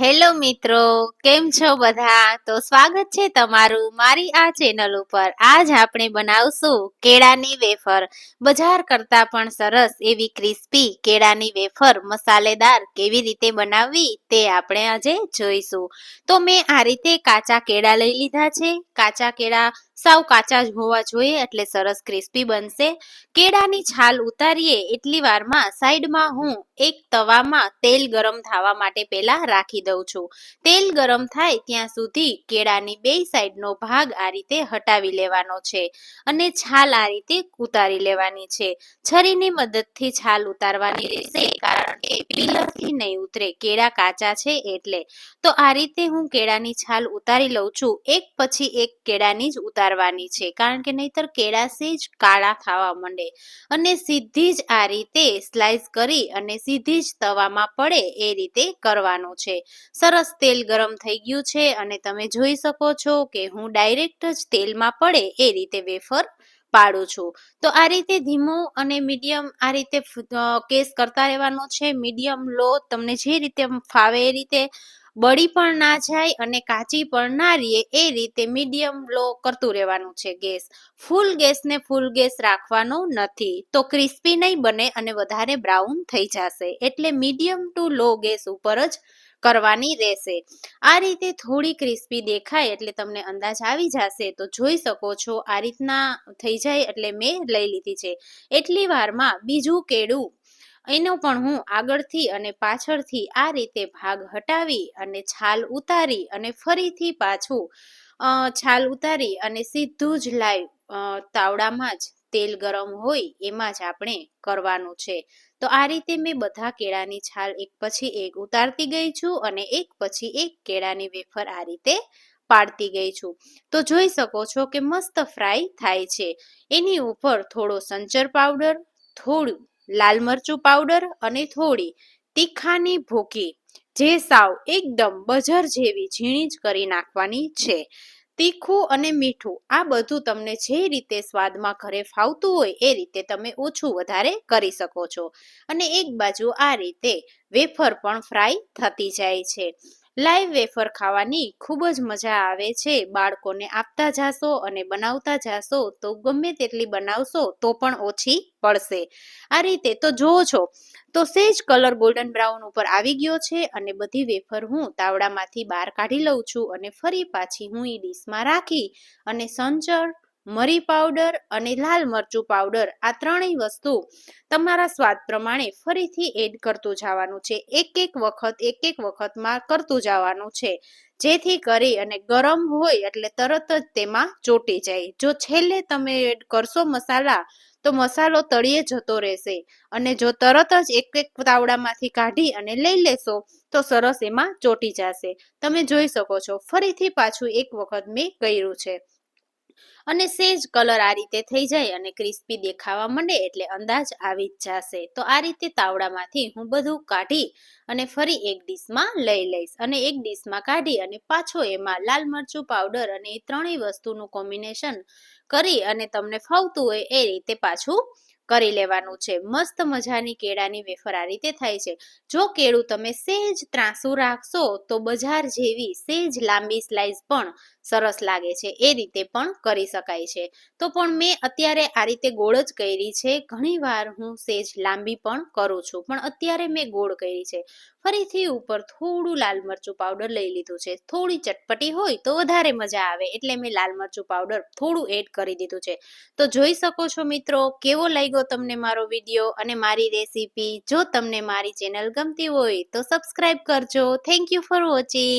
Hello મિત્રો, કેમ છો બધા? તો સ્વાગત છે તમારું મારી આ ચેનલ ઉપર. આજ આપણે બનાવશું કેળાની વેફર. બજાર કરતા પણ સરસ એવી ક્રિસ્પી કેળાની વેફર મસાલેદાર કેવી રીતે બનાવવી તે આપણે આજે જોઈશું. તો મેં આ રીતે કાચા કેળા લઈ લીધા છે. કાચા કેળા સાવ કાચા જ હોવા જોઈએ એટલે સરસ ક્રિસ્પી બનશે. કેળાની છાલ ઉતારીએ એટલી વારમાં સાઈડમાં હું એક તવામાં તેલ ગરમ થવા માટે પહેલા રાખી દઉં છું. તેલ ગરમ થાય ત્યાં સુધી કેળાની બે સાઈડનો ભાગ આ રીતે હટાવી લેવાનો છે અને છાલ આ રીતે ઉતારી લેવાની છે. છરીની મદદથી છાલ ઉતારવાની રહેશે કારણ કે પીલરથી નહીં ઉતરે, કેળા કાચા છે એટલે. તો આ રીતે હું કેળાની છાલ ઉતારી લઉં છું. એક પછી એક કેળાની જ ઉતારવાની છે. કારણ કે નહીતર કેળા જ કાળા થવા માંડે. અને સીધી જ આ રીતે સ્લાઇસ કરી અને સીધી જ તવામાં પડે એ રીતે કરવાનું છે. સરસ તેલ ગરમ થઈ ગયું છે અને તમે જોઈ શકો છો કે હું ડાયરેક્ટ જ તેલમાં પડે એ રીતે વેફર પાડું છું. તો આ રીતે ધીમું અને મીડિયમ આ રીતે કેસ કરતા રહેવાનો છે. મીડિયમ લો તમને જે રીતે ફાવે એ રીતે બળી પણ ના જાય અને કાચી પણ ના રહે એ રીતે મીડિયમ લો કરતું રહેવાનું છે ગેસ. ફૂલ ગેસને ફૂલ ગેસ રાખવાનો નથી. તો ક્રિસ્પી નહીં બને અને વધારે બ્રાઉન થઈ જશે. એટલે મીડિયમ ટુ લો ગેસ ઉપર જ કરવાની રહેશે. આ રીતે થોડી ક્રિસ્પી દેખાય એટલે તમને અંદાજ આવી જશે. તો જોઈ શકો છો આ રીતના થઈ જાય એટલે મેં લઈ લીધી છે. એટલી વારમાં બીજું કેળું એનો પણ હું આગળથી અને પાછળથી આ રીતે ભાગ હટાવી અને છાલ ઉતારી અને ફરીથી પાછું છાલ ઉતારી અને સીધું જ લાઈવ તાવડામાં જ તેલ ગરમ હોય એમાં જ આપણે કરવાનું છે. તો આ રીતે મેં બધા કેળાની છાલ એક પછી એક ઉતારતી ગઈ છું અને એક પછી એક કેળાની વેફર આ રીતે પાડતી ગઈ છું. તો જોઈ શકો છો કે મસ્ત ફ્રાય થાય છે. એની ઉપર થોડો સંચર પાવડર, થોડું લાલ મરચું પાવડર અને થોડી તીખાની ભૂકી, જે સાવ એકદમ બજર જેવી ઝીણી જ કરી નાખવાની છે. તીખું અને મીઠું, આ બધું તમને જે રીતે સ્વાદમાં ઘરે ફાવતું હોય એ રીતે તમે ઓછું વધારે કરી શકો છો. અને એક બાજુ આ રીતે વેફર પણ ફ્રાય થતી જાય છે. લાઈવ વેફર ખાવાની ખૂબ જ મજા આવે છે. બાળકોને આપતા જાશો અને બનાવતા જાશો તો ગમે તેટલી બનાવશો તો પણ ઓછી પડશે. આ રીતે તો જોવો છો. તો સેજ કલર ગોલ્ડન બ્રાઉન ઉપર આવી ગયો છે અને બધી વેફર હું તાવડામાંથી બહાર કાઢી લઉં છું અને ફરી પાછી હું એ ડીશમાં રાખી અને સંચળ મરી પાવડર અને લાલ મરચું પાવડર આ ત્રણેય વસ્તુ તમારા સ્વાદ પ્રમાણે ફરીથી એડ કરતું જવાનું છે. એક એક વખત, એક એક વખતમાં કરતું જવાનું છે. જેથી કરી અને ગરમ હોય એટલે તરત જ તેમાં ચોટી જાય. જો છેલ્લે તમે એડ કરશો મસાલા, તો મસાલો તળીએ જતો રહેશે. અને જો તરત જ એક એક તાવડામાંથી કાઢી અને લઈ લેશો, તો સરસ એમાં ચોટી જશે. તમે જોઈ શકો છો, ફરીથી પાછું એક વખત મેં કર્યું છે. અને સેજ કલર આ રીતે થઈ જાય અને ક્રિસ્પી દેખાવા માંડે એટલે અંદાજ આવી જ જશે. તો આ રીતે તાવડામાંથી હું બધું કાઢી અને ફરી એક ડીશમાં લઈ લઈશ અને એક ડીશમાં કાઢી અને પાછો એમાં લાલ મરચું પાવડર અને એ ત્રણેય વસ્તુનું કોમ્બિનેશન કરી અને તમને ફાવતું હોય એ રીતે પાછું કરી લેવાનું છે. મસ્ત મજાની કેળાની વેફર આ રીતે થાય છે. જો કેળું તમે સેજ ત્રાસું રાખશો તો બજાર જેવી સેજ લાંબી સ્લાઇસ પણ સરસ લાગે છે. એ રીતે પણ કરી શકાય છે. તો પણ મેં અત્યારે આ રીતે ગોળ જ કરી છે. ઘણી વાર હું સેજ લાંબી પણ કરું છું. પણ અત્યારે મેં ગોળ કરી છે. ફરીથી ઉપર થોડું લાલ મરચું પાવડર લઈ લીધું છે. થોડી ચટપટી હોય તો વધારે મજા આવે, એટલે મેં લાલ મરચું પાવડર થોડું એડ કરી દીધું છે. તો જોઈ શકો છો મિત્રો કેવો લાગ્યો તમને મારો વીડિયો અને મારી રેસીપી જો તમને મારી ચેનલ ગમતી હોય તો સબસ્ક્રાઈબ કરજો. Thank you for watching